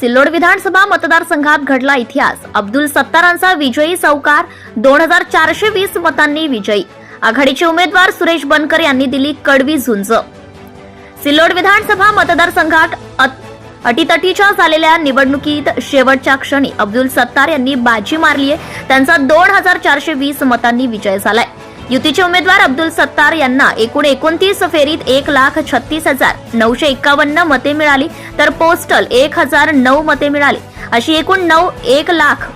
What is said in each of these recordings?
सिल्लोड विधानसभा मतदारसंघात घडला इतिहास. अब्दुल सत्तारांचा विजयी सावकार दोन हजार चारशे वीस मतांनी विजयी. आघाडीचे उमेदवार सुरेश बनकर यांनी दिली कडवी झुंज. सिल्लोड विधानसभा मतदारसंघात अटीतटीच्या झालेल्या निवडणुकीत शेवटच्या क्षणी अब्दुल सत्तार यांनी बाजी मारली आहे त्यांचा दोन हजार चारशे वीस मतांनी विजय झालाय. युतीचे उमेदवार अब्दुल सत्तार यांना एकूण एकोणतीस फेरीत एक लाख छत्तीस हजार नऊशे एक्कावन्न मते मिळाली तर पोस्टल एक हजार नऊ मते मिळाली. अशी एकूण नऊ एक लाख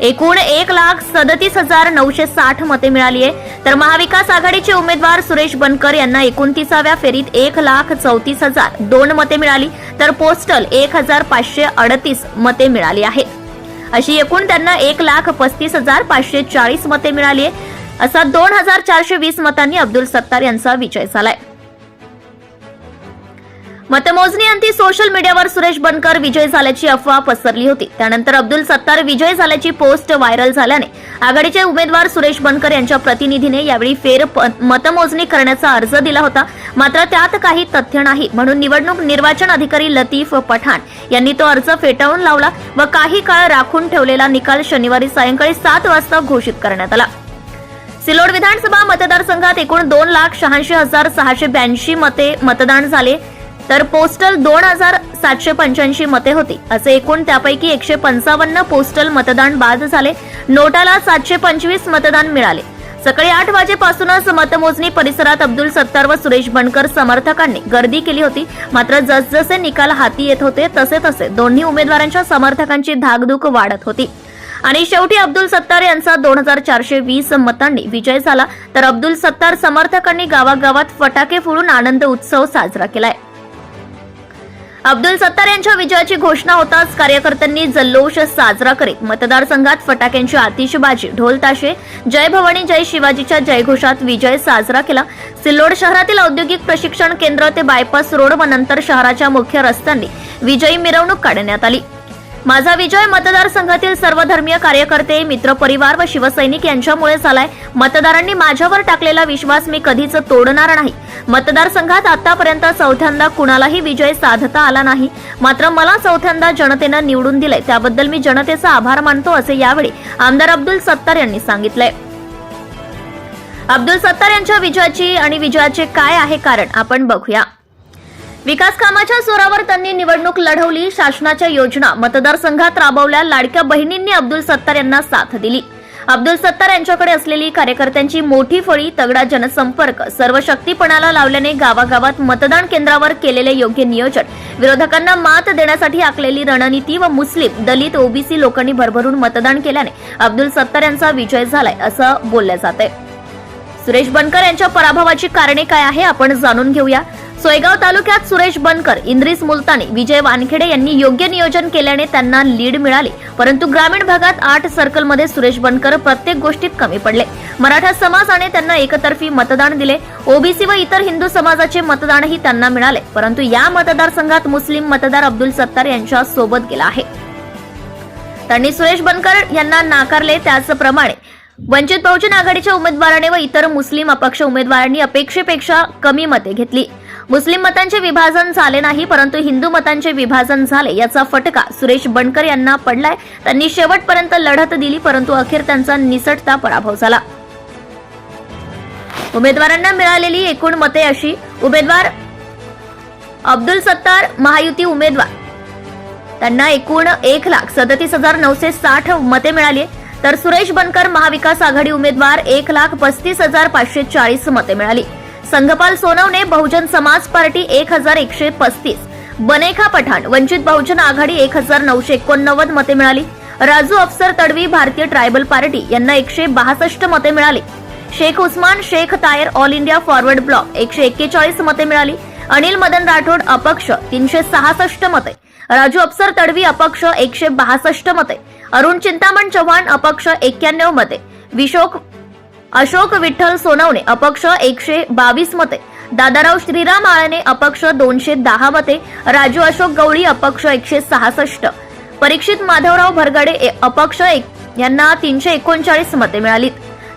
एकूण एक लाख सदतीस हजार नऊशे साठ मते मिळाली आहे. तर महाविकास आघाडीचे उमेदवार सुरेश बनकर यांना एकोणतीसाव्या फेरीत एक लाख चौतीस हजार दोन मते मिळाली तर पोस्टल एक हजार पाचशे अडतीस मते मिळाली आहेत अशी एकूण त्यांना एक लाख पस्तीस हजार पाचशे चाळीस मते मिळाली आहे. असा दोन हजार चारशे वीस मतांनी अब्दुल सत्तार यांचा विजय झालाय. मतमोजणी अंती सोशल मीडियावर सुरेश बनकर विजय झाल्याची अफवा पसरली होती. त्यानंतर अब्दुल सत्तार विजय झाल्याची पोस्ट व्हायरल झाल्याने आघाडीचे उमेदवार सुरेश बनकर यांच्या प्रतिनिधीने यावेळी फेर मतमोजणी करण्याचा अर्ज दिला होता. मात्र त्यात काही तथ्य नाही. म्हणून निवडणूक निर्वाचन अधिकारी लतीफ पठाण यांनी तो अर्ज फेटाळून लावला व काही काळ राखून ठेवलेला निकाल शनिवारी सायंकाळी सात वाजता घोषित करण्यात आला. सिल्लोड विधानसभा मतदारसंघात एकूण दोन लाख शहाऐंशी हजार सहाशे ब्याऐंशी मते मतदान झाले. तर पोस्टल दोन हजार सातशे पंच्याऐंशी मते होती. असे एकूण त्यापैकी एकशे पंचावन्न पोस्टल मतदान बाद झाले. नोटाला सातशे पंचवीस मतदान मिळाले. सकाळी आठ वाजेपासूनच मतमोजणी परिसरात अब्दुल सत्तार व सुरेश बनकर समर्थकांनी गर्दी केली होती. मात्र जसजसे निकाल हाती येत होते तसे तसे दोन्ही उमेदवारांच्या समर्थकांची धाकधूक वाढत होती. आणि शेवटी अब्दुल सत्तार यांचा दोन हजार चारशे वीस मतांनी विजय झाला. तर अब्दुल सत्तार समर्थकांनी गावागावात फटाके फोडून आनंद उत्सव साजरा केलाय. अब्दुल सत्तार यांच्या विजयाची घोषणा होताच कार्यकर्त्यांनी जल्लोष साजरा करीत मतदारसंघात फटाक्यांची आतिषबाजी ढोल ताशे जय भवानी जय शिवाजीच्या जयघोषात विजय साजरा केला. सिल्लोड शहरातील औद्योगिक प्रशिक्षण केंद्र ते बायपास रोड व नंतर शहराच्या मुख्य रस्त्यांनी विजयी मिरवणूक काढण्यात आली. माझा विजय मतदारसंघातील सर्व धर्मीय कार्यकर्ते मित्रपरिवार व शिवसैनिक यांच्यामुळे झालाय. मतदारांनी माझ्यावर टाकलेला विश्वास मी कधीच तोडणार नाही. मतदारसंघात आतापर्यंत चौथ्यांदा कुणालाही विजय साधता आला नाही. मात्र मला चौथ्यांदा जनतेनं निवडून दिलंय. त्याबद्दल मी जनतेचा आभार मानतो असे यावेळी आमदार अब्दुल सत्तार यांनी सांगितलंय. अब्दुल सत्तार यांच्या विजयाची आणि विजयाचे काय आहे कारण आपण बघूया. विकास कामाच्या जोरावर त्यांनी निवडणूक लढवली. शासनाच्या योजना मतदारसंघात राबवल्या. लाडक्या बहिणींनी अब्दुल सत्तार यांना साथ दिली. अब्दुल सत्तार यांच्याकडे असलेली कार्यकर्त्यांची मोठी फळी तगडा जनसंपर्क सर्व शक्तीपणाला लावल्याने गावागावात मतदान केंद्रावर केलेले योग्य नियोजन विरोधकांना मात देण्यासाठी आखलेली रणनीती व मुस्लिम दलित ओबीसी लोकांनी भरभरून मतदान केल्याने अब्दुल सत्तार यांचा विजय झालाय असं बोललं जात आहे सुरेश बनकर यांच्या पराभवाची कारणे काय आहे? आपण जाणून घेऊया. सोयगाव तालुक्यात सुरेश बनकर इंद्रिस मुलतानी विजय वानखेडे यांनी योग्य नियोजन केल्याने त्यांना लीड मिळाली. परंतु ग्रामीण भागात आठ सर्कलमध्ये सुरेश बनकर प्रत्येक गोष्टीत कमी पडले. मराठा समाजाने त्यांना एकतर्फी मतदान दिले. ओबीसी व इतर हिंदू समाजाचे मतदानही त्यांना मिळाले. परंतु या मतदारसंघात मुस्लिम मतदार अब्दुल सत्तार यांच्या सोबत गेला आहे. त्यांनी सुरेश बनकर यांना नाकारले त्याचप्रमाणे वंचित बहुजन आघाडीच्या उमेदवाराने व इतर मुस्लिम अपक्ष उमेदवारांनी अपेक्षेपेक्षा कमी मते घेतली. मुस्लिम मतांचे विभाजन झाले नाही परंतु हिंदू मतांचे विभाजन झाले. याचा फटका सुरेश बनकर यांना पडलाय. त्यांनी शेवटपर्यंत लढत दिली परंतु अखेर त्यांचा निसटता पराभव झाला. उमेदवारांना मिळालेली एकूण मते अशी. उमेदवार अब्दुल सत्तार महायुती उमेदवार. त्यांना एकूण एक लाख सदतीस हजार नऊशे साठ मते मिळाली तर सुरेश बनकर महाविकास आघाडी उमेदवार एक लाख पस्तीस हजार पाचशे चाळीस मते मिळाली. संघपाल सोनवणे बहुजन समाज पार्टी एक हजार एकशे पस्तीस. बनेखा पठाण वंचित बहुजन आघाडी एक हजार नऊशे एकोणनव्वद मते मिळाली. राजू अफसर तडवी भारतीय ट्रायबल पार्टी यांना एकशे बासष्ट मते मिळाली. Shaikh Usman Shaikh Tayar All India Forward Bloc एकशे एक्केचाळीस मते मिळाली. अनिल मदन राठोड अपक्ष तीनशे सहासष्ट मते. राजू अफसर तडवी अपक्ष एकशे बासष्ट मते. अरुण चिंतामण चव्हाण अपक्ष एक्क्याण्णव मते. विशोक अशोक विठ्ठल सोनवणे अपक्ष एकशे बावीस मते. दादाराव श्रीराम आळणे अपक्ष दोनशे दहा मते. राजू अशोक गवळी अपक्ष एकशे सहासष्ट. परीक्षित माधवराव भरगडे ए- अपक्ष एक यांना तीनशे एकोणचाळीस मते मिळालीत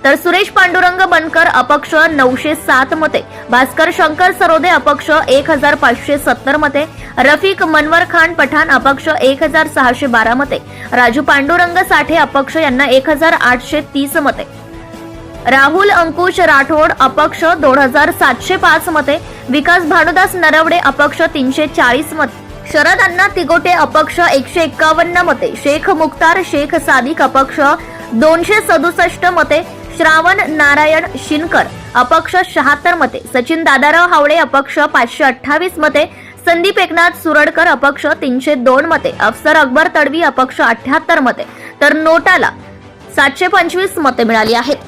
तर सुरेश पांडुरंग बनकर अपक्ष नऊशे सात मते. भास्कर शंकर सरोदे अपक्ष एक हजार पाचशे सत्तर मते. रफिक मनवर खान पठाण अपक्ष एक हजार सहाशे बारा मते. राजू पांडुरंग साठे अपक्ष यांना एक हजार आठशे तीस मते. राहुल अंकुश राठोड अपक्ष दोन हजार सातशे पाच मते विकास भानुदास नरवडे अपक्ष तीनशे चाळीस मते. शरद अण्णा तिगोटे अपक्ष एकशे एक्कावन्न मते. शेख मुख्तार शेख सादिक अपक्ष दोनशे सदुसष्ट मते. श्रावण नारायण शिनकर अपक्ष शहात्तर मते. सचिन दादाराव हावडे अपक्ष पाचशे अठ्ठावीस मते. संदीप एकनाथ सुरडकर अपक्ष तीनशे दोन मते. अफसर अकबर तडवी अपक्ष अठ्याहत्तर मते. तर नोटाला सातशे पंचवीस मते मिळाली आहेत.